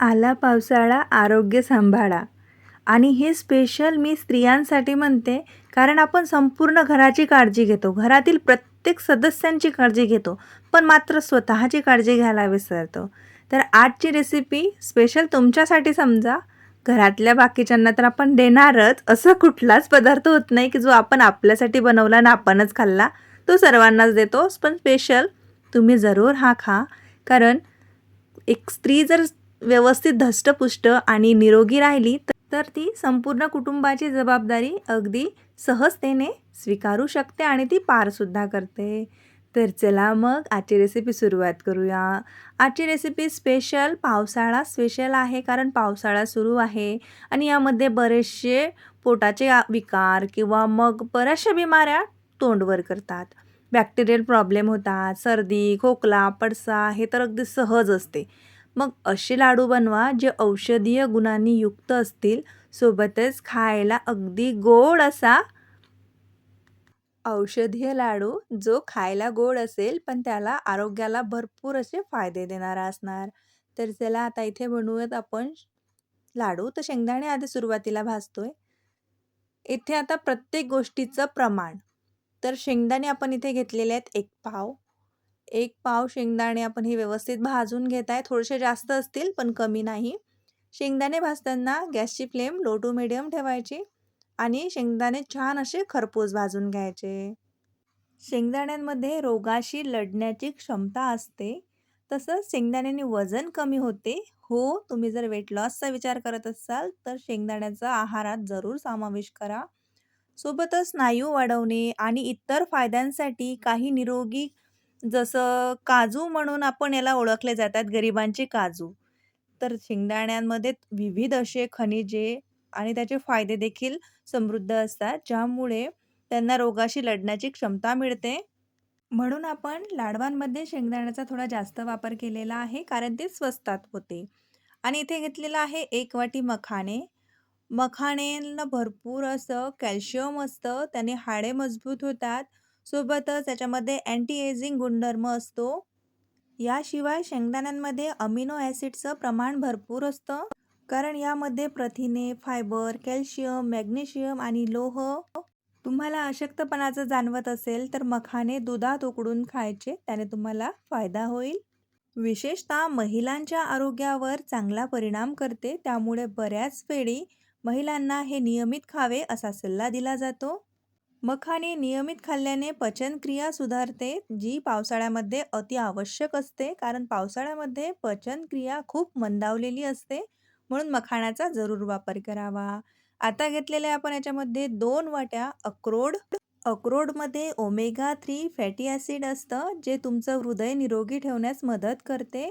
आला पावसाळा आरोग्य सांभाळा. आणि हे स्पेशल मी स्त्रियांसाठी म्हणते कारण आपण संपूर्ण घराची काळजी घेतो. घरातील प्रत्येक सदस्यांची काळजी घेतो पण मात्र स्वतःची काळजी घ्यायला विसरतो. तर आजची रेसिपी स्पेशल तुमच्यासाठी समजा. घरातल्या बाकीच्यांना तर आपण देणारच असं कुठलाच पदार्थ होत नाही की जो आपण आपल्यासाठी बनवला आणि आपणच खाल्ला. तो सर्वांनाच देतो पण स्पेशल तुम्ही जरूर हा खा. कारण एक स्त्री जर व्यवस्थित धष्टपुष्ट आणि निरोगी राहिली तर ती संपूर्ण कुटुंबाची जबाबदारी अगदी सहजतेने स्वीकारू शकते आणि ती पारसुद्धा करते. तर चला मग आजची रेसिपी सुरुवात करूया. आजची रेसिपी स्पेशल पावसाळा स्पेशल आहे कारण पावसाळा सुरू आहे आणि यामध्ये बरेचसे पोटाचे विकार किंवा मग बऱ्याचशा बिमाऱ्या तोंडवर करतात. बॅक्टेरियल प्रॉब्लेम होतात सर्दी खोकला पडसा हे तर अगदी सहज असते. मग असे लाडू बनवा जे औषधीय गुणांनी युक्त असतील. सोबतच खायला अगदी गोड असा औषधीय लाडू जो खायला गोड असेल पण त्याला आरोग्याला भरपूर असे फायदे देणारा असणार. तर चला आता इथे बनवूयात आपण लाडू. तर शेंगदाणे आधी सुरुवातीला भाजतोय. इथे आता प्रत्येक गोष्टीचं प्रमाण. तर शेंगदाणे आपण इथे घेतलेले आहेत एक पाव. एक पाव शेंगदाणे आपण हे व्यवस्थित भाजून घेत आहे. थोडेसे जास्त असतील पण कमी नाही. शेंगदाणे भाजताना गॅसची फ्लेम लो टू मिडियम ठेवायची आणि शेंगदाणे छान असे खरपूस भाजून घ्यायचे. शेंगदाण्यांमध्ये रोगाशी लढण्याची क्षमता असते. तसंच शेंगदाण्याने वजन कमी होते. हो तुम्ही जर वेट लॉसचा विचार करत असाल तर शेंगदाण्याचा आहारात जरूर समावेश करा. सोबतच स्नायू वाढवणे आणि इतर फायद्यांसाठी काही निरोगी जसं काजू म्हणून आपण याला ओळखले जातात गरिबांचे काजू. तर शेंगदाण्यांमध्ये विविध असे खनिजे आणि त्याचे फायदे देखील समृद्ध असतात ज्यामुळे त्यांना रोगाशी लढण्याची क्षमता मिळते. म्हणून आपण लाडवांमध्ये शेंगदाण्याचा थोडा जास्त वापर केलेला आहे कारण ते स्वस्तात होते. आणि इथे घेतलेलं आहे एक वाटी मखाणे. मखाणेला भरपूर असं कॅल्शियम असतं त्याने हाडे मजबूत होतात. सोबतच त्याच्यामध्ये अँटी एजिंग गुणधर्म असतो. याशिवाय शेंगदाण्यांमध्ये अमिनो ॲसिडचं प्रमाण भरपूर असतं. कारण यामध्ये प्रथिने फायबर कॅल्शियम मॅग्नेशियम आणि लोह तुम्हाला अशक्तपणाचं जाणवत असेल तर मखाने दुधात उकडून खायचे त्याने तुम्हाला फायदा होईल. विशेषतः महिलांच्या आरोग्यावर चांगला परिणाम करते त्यामुळे बऱ्याच वेळी महिलांना हे नियमित खावे असा सल्ला दिला जातो. मखाणे नियमित खाल्ल्याने पचनक्रिया सुधारते जी पावसाळ्यामध्ये अति आवश्यक असते कारण पावसाळ्यामध्ये पचनक्रिया खूप मंदावलेली असते म्हणून मखाण्याचा जरूर वापर करावा. आता घेतलेले आपण याच्यामध्ये दोन वाट्या अक्रोड अक्रोडमध्ये ओमेगा थ्री फॅटी ॲसिड असतं जे तुमचं हृदय निरोगी ठेवण्यास मदत करते.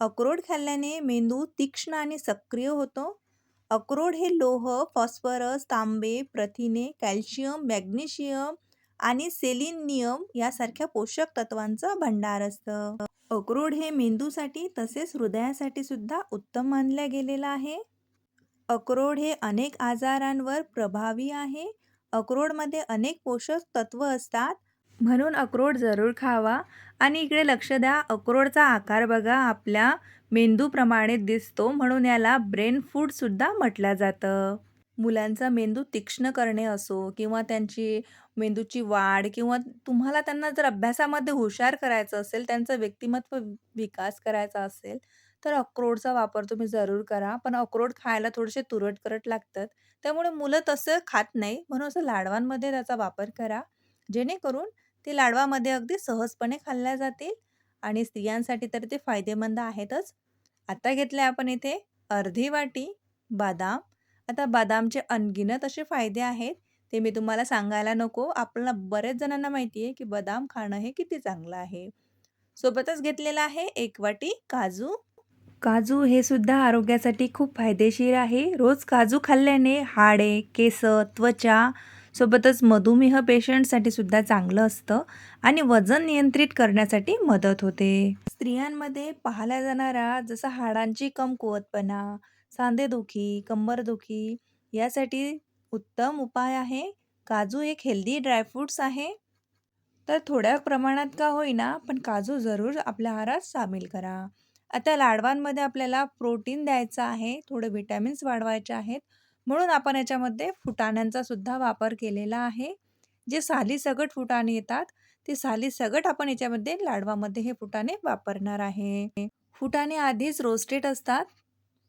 अक्रोड खाल्ल्याने मेंदू तीक्ष्ण आणि सक्रिय होतो. अक्रोड हे लोह फॉस्फरस तांबे प्रथिने कॅल्शियम मॅग्नेशियम आणि सेलिनियम यासारख्या पोषक तत्वांचं भंडार असतं. अक्रोड हे मेंदूसाठी तसेच हृदयासाठी सुद्धा उत्तम मानल्या गेलेलं आहे. अक्रोड हे अनेक आजारांवर प्रभावी आहे. अक्रोडमध्ये अनेक पोषक तत्व असतात. म्हणून अक्रोड जरूर खावा. आणि इकडे लक्ष द्या अक्रोडचा आकार बघा आपल्या मेंदूप्रमाणे दिसतो म्हणून याला ब्रेन फूडसुद्धा म्हटलं जातं. मुलांचा मेंदू तीक्ष्ण करणे असो किंवा त्यांची मेंदूची वाढ किंवा तुम्हाला त्यांना जर अभ्यासामध्ये हुशार करायचं असेल त्यांचं व्यक्तिमत्व विकास करायचा असेल तर अक्रोडचा वापर तुम्ही जरूर करा. पण अक्रोड खायला थोडेसे तुरट-करट लागतात. त्यामुळे मुलं तसं खात नाही. म्हणून असं लाडवांमध्ये त्याचा वापर करा. जेणेकरून ते लाडवामध्ये अगदी सहजपणे खाल्ल्या जातील आणि स्त्रियांसाठी तर ते फायदेमंद आहेतच. आता घेतले आपण इथे अर्धी वाटी बदाम. आता बदामचे अनगिनत असे फायदे आहेत ते मी तुम्हाला सांगायला नको. आपल्याला बरेच जणांना माहिती आहे की बदाम खाणं हे किती चांगलं आहे. सोबतच घेतलेलं आहे एक वाटी काजू. काजू हे सुद्धा आरोग्यासाठी खूप फायदेशीर आहे. रोज काजू खाल्ल्याने हाडे केस त्वचा सोबतच मधुमेह पेशंटसाठी सुद्धा चांगलं असतं आणि वजन नियंत्रित करण्यासाठी मदत होते. स्त्रियांमध्ये पाहिला जाणारा जसा हाडांची कमकुवतपणा सांधेदुखी कंबरदुखी यासाठी उत्तम उपाय आहे. काजू एक हेल्दी ड्रायफ्रूट्स आहे. तर थोड्या प्रमाणात का होईना पण काजू जरूर आपल्या आहारात सामील करा. आता लाडवांमध्ये आपल्याला प्रोटीन द्यायचं आहे, थोडे व्हिटॅमिन्स वाढवायचे आहेत. म्हणून आपण याच्यामध्ये फुटाण्यांचा सुद्धा वापर केलेला आहे. जे सालीसकट फुटाणे येतात, ते सालीसकट आपण याच्यामध्ये लाडवामध्ये हे फुटाणे वापरणार आहे. फुटाणे आधीच रोस्टेड असतात.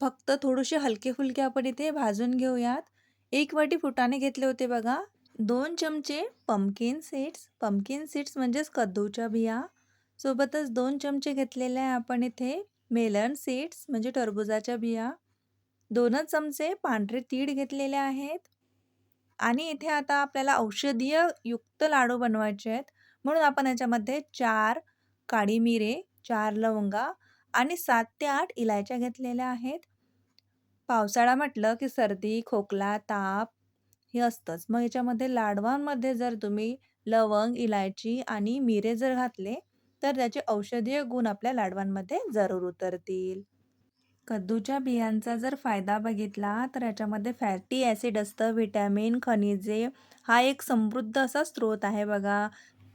फक्त थोडेसे हलके-फुलके आपण इथे भाजून घेऊयात. एक वाटी फुटाणे घेतले होते बघा. दोन चमचे पंपकिन सीड्स, पंपकिन सीड्स म्हणजेच कद्दूच्या बिया. सोबतच दोन चमचे घेतलेले आहे आपण इथे मेलन सीड्स म्हणजे टरबूजाच्या बिया. दोनच चमचे पांढरे तीळ घेतलेले आहेत. आणि इथे आता आपल्याला औषधीय युक्त लाडू बनवायचे आहेत. म्हणून आपण याच्यामध्ये चार काळी मिरे, चार लवंगा आणि सात ते आठ इलायच्या घेतलेल्या आहेत. पावसाळा म्हटलं की सर्दी, खोकला, ताप हे असतंच. मग याच्यामध्ये लाडवांमध्ये जर तुम्ही लवंग, इलायची आणि मिरे जर घातले, तर त्याचे औषधीय गुण आपल्या लाडवांमध्ये जरूर उतरतील. कद्दूच्या बियांचा जर फायदा बघितला, तर याच्यामध्ये फॅटी ॲसिड असतं, व्हिटॅमिन, खनिजे हा एक समृद्ध असा स्रोत आहे बघा.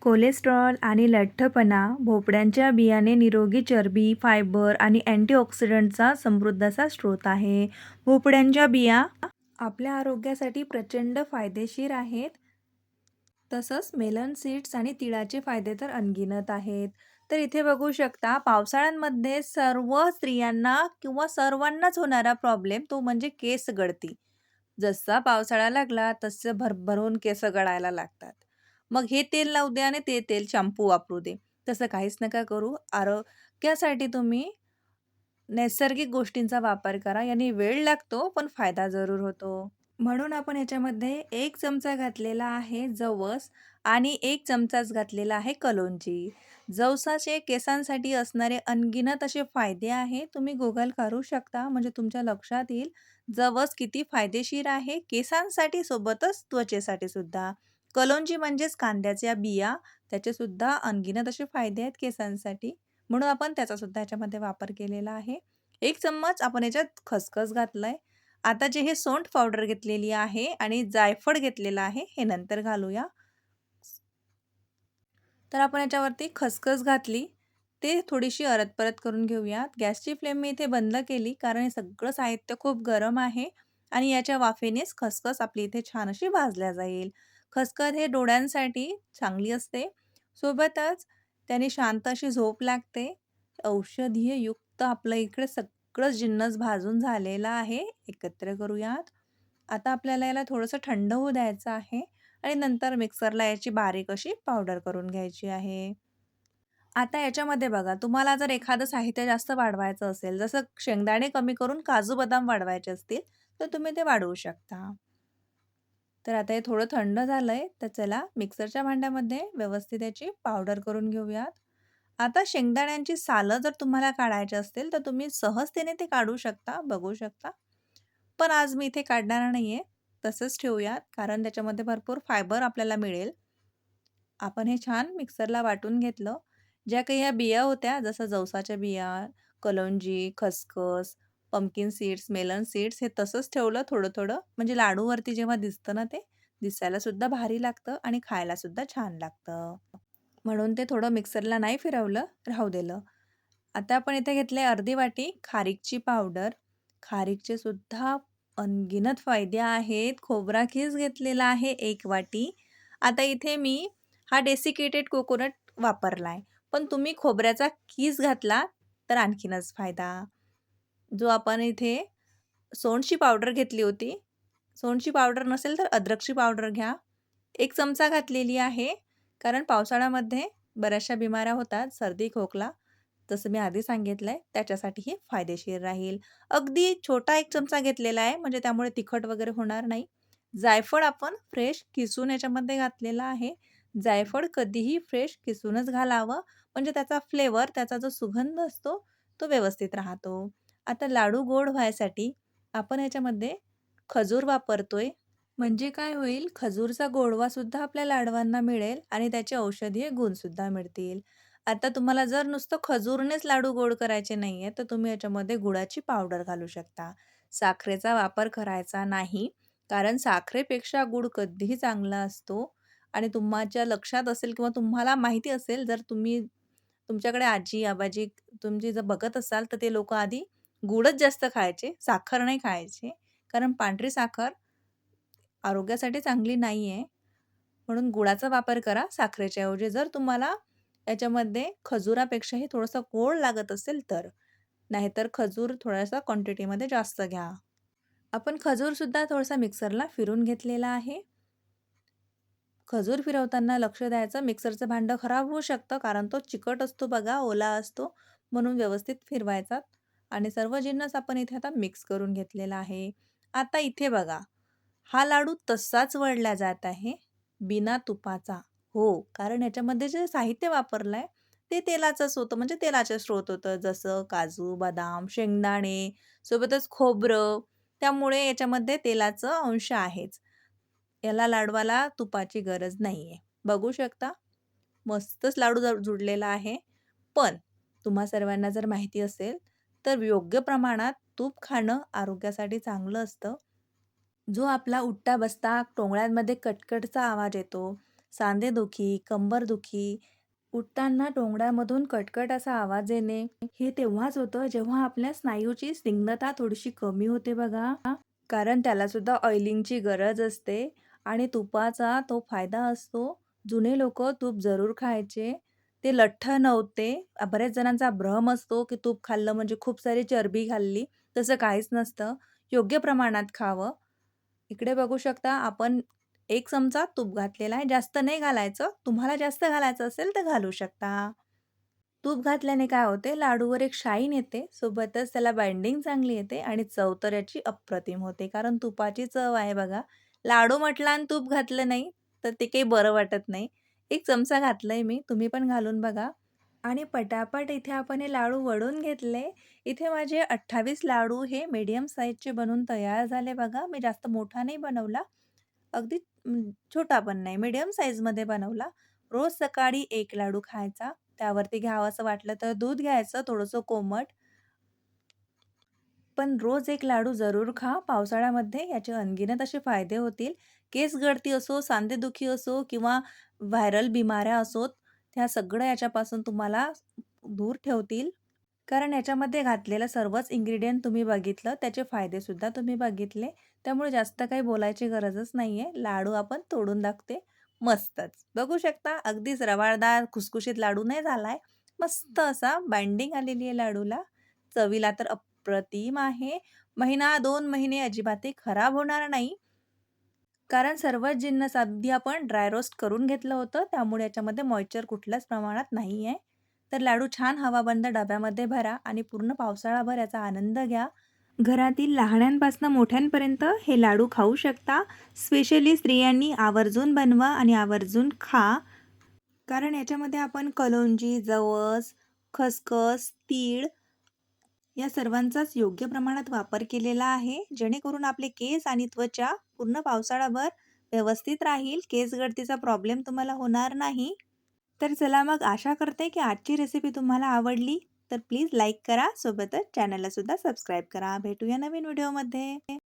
कोलेस्ट्रॉल आणि लठ्ठपणा, भोपड्यांच्या बियाणे निरोगी चरबी, फायबर आणि अँटीऑक्सिडंटचा समृद्ध असा स्रोत आहे. भोपड्यांच्या बिया आपल्या आरोग्यासाठी प्रचंड फायदेशीर आहेत. तसंच मेलन सीड्स आणि तिळाचे फायदे तर अनगिनत आहेत. तर इथे बघू शकता पावसाळ्यांमध्ये सर्व स्त्रियांना किंवा सर्वांनाच होणारा प्रॉब्लेम तो म्हणजे केस गळती. जसा पावसाळा लागला तसं भरभरून केस गळायला लागतात. मग हे तेल लावू दे आणि ते तेल शॅम्पू वापरू दे. तसं काहीच नका करू. आरोग्यासाठी तुम्ही नैसर्गिक गोष्टींचा वापर करा. याने वेळ लागतो पण फायदा जरूर होतो. म्हणून आपण ह्याच्यामध्ये 1 चमचा घातलेला आहे जवस आणि 1 चमचाच घातलेला आहे कलोंजी. जवसाचे केसांसाठी असणारे अनगिनत असे फायदे आहेत. तुम्ही गुगल करू शकता म्हणजे तुमच्या लक्षात येईल. जवस किती फायदेशीर आहे केसांसाठी सोबतच त्वचेसाठी सुद्धा. कलोंजी म्हणजेच कांद्याच्या बिया, त्याचे सुद्धा अनगिनत असे फायदे आहेत केसांसाठी. म्हणून आपण त्याचा सुद्धा ह्याच्यामध्ये वापर केलेला आहे. 1 चम्मच आपण याच्यात खसखस घातलंय. आता जे हे सोंठ पावडर घेतलेली आहे आणि जायफळ घेतलेलं आहे, हे नंतर घालूया. तर आपण याच्यावरती खसखस घातली. ते थोडीशी अरत-परत करून घेऊयात. गॅसची फ्लेम मी इथे बंद केली कारण हे सगळं साहित्य खूप गरम आहे आणि याच्या वाफेनेच खसखस आपली इथे छान अशी भाजल्या जाईल. खसखस हे डोळ्यांसाठी चांगली असते. सोबतच त्याने शांत अशी झोप लागते. औषधीय युक्त आपलं इकडे सगळं जिन्नस भाजून झालेला आहे. एकत्र करूयात. आता आपल्याला याला थोडंसं थंड होऊ द्यायचं आहे आणि नंतर मिक्सरला याची बारीक अशी पावडर करून घ्यायची आहे. आता याच्यामध्ये बघा तुम्हाला जर एखादं साहित्य जास्त वाढवायचं असेल, जसं शेंगदाणे कमी करून काजू, बदाम वाढवायचे असतील, तर तुम्ही ते वाढवू शकता. तर आता हे थोडं थंड झालंय, तर चला मिक्सरच्या भांड्यामध्ये व्यवस्थित याची पावडर करून घेऊयात. आता शेंगदाण्यांची सालं जर तुम्हाला काढायची असतील, तर तुम्ही सहजतेने ते काढू शकता, बघू शकता. पण आज मी इथे काढणार नाही आहे तसंच ठेवूयात कारण त्याच्यामध्ये भरपूर फायबर आपल्याला मिळेल. आपण हे छान मिक्सरला वाटून घेतलं. ज्या काही ह्या बिया होत्या जसं जवसाच्या बिया, कलोंजी, खसखस, पंपकिन सीड्स, मेलन सीड्स हे तसंच ठेवलं थोडं-थोडं. म्हणजे लाडूवरती जेव्हा दिसतं ना ते, दिसायला सुद्धा भारी लागतं आणि खायला सुद्धा छान लागतं. म्हणून ते थोडं मिक्सरला नाही फिरवलं, राहू दिलं. आता आपण इथे घेतले अर्धी वाटी खारीकची पावडर. खारीकचे सुद्धा अनगिनत फायदे आहेत. खोबरा खीस घेतलेला आहे एक वाटी. आता इथे मी हा डेसिकेटेड कोकोनट वापरला आहे पण तुम्ही खोबऱ्याचा खीस घातला तर आणखीनच फायदा. जो आपण इथे सोंडची पावडर घेतली होती. सोंडची पावडर नसेल तर अद्रकची पावडर घ्या. एक चमचा घातलेली आहे. कारण पावसाळ्यामध्ये बऱ्याचशा बिमाऱ्या होतात, सर्दी, खोकला. जसं मी आधी सांगितलंय त्याच्यासाठी हे फायदेशीर राहील. अगदी छोटा एक चमचा घेतलेला आहे म्हणजे त्यामुळे तिखट वगैरे होणार नाही. जायफळ आपण फ्रेश किसून याच्यामध्ये घातलेला आहे. जायफळ कधीही फ्रेश किसूनच घालावं म्हणजे त्याचा फ्लेवर, त्याचा जो सुगंध असतो, तो व्यवस्थित राहतो. आता लाडू गोड व्हायसाठी आपण याच्यामध्ये खजूर वापरतोय. म्हणजे काय होईल, खजूरचा गोडवा सुद्धा आपल्या लाडवांना मिळेल आणि त्याचे औषधीय गुण सुद्धा मिळतील. आता तुम्हाला जर नुसतं खजूरनेच लाडू गोड करायचे नाहीये, तर तुम्ही याच्यामध्ये गुळाची पावडर घालू शकता. साखरेचा वापर करायचा नाही. कारण साखरेपेक्षा गूळ कधीही चांगला असतो आणि तुमच्या लक्षात असेल किंवा तुम्हाला माहिती असेल जर तुम्ही तुमच्याकडे आजी-आबाजी तुमची जर बघत असाल, तर ते लोकं आधी गूळच जास्त खायचे, साखर नाही खायचे. कारण पांढरी साखर आरोग्यासाठी चांगली नाही आहे. म्हणून गुळाचा वापर करा साखरेच्या ऐवजी. जर तुम्हाला याच्यामध्ये खजुरापेक्षाही थोडंसं गोड लागत असेल तर. नाहीतर खजूर थोड्याशा क्वांटिटीमध्ये जास्त घ्या. आपण खजूरसुद्धा थोडासा मिक्सरला फिरून घेतलेला आहे. खजूर फिरवताना लक्ष द्यायचं मिक्सरचं भांडं खराब होऊ शकतं कारण तो चिकट असतो बघा, ओला असतो. म्हणून व्यवस्थित फिरवायचा आणि सर्व जिन्नस आपण इथे आता मिक्स करून घेतलेला आहे. आता इथे बघा, हा लाडू तसाच वळला जात आहे, बिना तुपाचा. हो, कारण याच्यामध्ये जे साहित्य वापरलं आहे, ते तेलाचंच होतं म्हणजे तेलाचे स्रोत होतं. जसं काजू, बदाम, शेंगदाणे, सोबतच खोबरं. त्यामुळे याच्यामध्ये तेलाचं अंश आहेच. याला लाडवाला तुपाची गरज नाही आहे बघू शकता, मस्तच लाडू जुडलेला जुळलेला आहे. पण तुम्हा सर्वांना जर माहिती असेल, तर योग्य प्रमाणात तूप खाणं आरोग्यासाठी चांगलं असतं. जो आपला उठता-बसता टोंगळ्यांमध्ये कटकटचा आवाज येतो, सांधेदुखी, कंबरदुखी, उठताना टोंगळ्यामधून कटकट असा आवाज येणे, हे तेव्हाच होतं जेव्हा आपल्या स्नायूची स्निग्धता थोडीशी कमी होते बघा. कारण त्यालासुद्धा ऑइलिंगची गरज असते आणि तुपाचा तो फायदा असतो. जुने लोक तूप जरूर खायचे. ते लठ्ठ नव्हते. बऱ्याच जणांचा भ्रम असतो, की तूप खाल्लं म्हणजे खूप सारी चरबी खाल्ली. तसं काहीच नसतं. योग्य प्रमाणात खावं. इकडे बघू शकता आपण एक चमचा तूप घातलेला आहे. जास्त नाही घालायचं. तुम्हाला जास्त घालायचं असेल तर घालू शकता. तूप घातल्याने काय होते, लाडूवर एक शाईन येते. सोबतच त्याला बाइंडिंग चांगली येते आणि चव तर याची अप्रतिम होते. कारण तुपाची चव आहे बघा. लाडू म्हटला आणि तूप घातलं नाही, तर ते काही बरं वाटत नाही. एक चमचा घातलंय मी. तुम्ही पण घालून बघा. आणि पटापट इथे आपण हे लाडू वळून घेतले. इथे माझे 28 लाडू हे मीडियम साईजचे बनून तयार झाले बघा. मी जास्त मोठा नाही बनवला. अगदी अं, छोटा पण नाही, मीडियम साईजमध्ये बनवला. रोज सकाळी 1 लाडू खायचा. त्यावरती घ्यावंसं वाटलं तर दूध घ्यायचं थोडंसं कोमट. पण रोज एक लाडू जरूर खा. पावसाळ्यामध्ये याचे अनगिनत असे फायदे होतील. केस गळती असो, सांधेदुखी असो किंवा व्हायरल बिमाऱ्या असोत, त्या सगळं याच्यापासून तुम्हाला दूर ठेवतील. कारण याच्यामध्ये घातलेलं सर्वच इन्ग्रीडियंट तुम्ही बघितलं, त्याचे फायदेसुद्धा तुम्ही बघितले. त्यामुळे जास्त काही बोलायची गरजच नाही आहे लाडू आपण तोडून दाखते मस्तच. बघू शकता अगदीच रवाळदार, खुसखुशीत लाडू नाही झालाय. मस्त असा बाइंडिंग आलेली आहे लाडूला. चवीला तर अप्रतिम आहे. महिना दोन महिने अजिबातही खराब होणार नाही. कारण सर्वच जिन्नस अगदी आपण ड्राय रोस्ट करून घेतलं होतं. त्यामुळे याच्यामध्ये मॉइश्चर कुठल्याच प्रमाणात नाही आहे तर लाडू छान हवाबंद डब्यामध्ये भरा आणि पूर्ण पावसाळाभर याचा आनंद घ्या. घरातील लहाण्यांपासून मोठ्यांपर्यंत हे लाडू खाऊ शकता. स्पेशली स्त्रियांनी आवर्जून बनवा आणि आवर्जून खा. कारण याच्यामध्ये आपण कलोंजी, जवस, खसखस, तीळ या सर्वांचाच योग्य प्रमाणात वापर केलेला आहे. जेणेकरून आपले केस आणि त्वचा पूर्ण पावसाळाभर व्यवस्थित राहील. केस गळतीचा प्रॉब्लेम तुम्हाला होणार नाही. तर चला मग आशा करते, की आजची रेसिपी तुम्हाला आवडली. तर प्लीज लाईक करा. सोबतच चॅनलला सुद्धा सबस्क्राईब करा. भेटूया नवीन व्हिडिओमध्ये.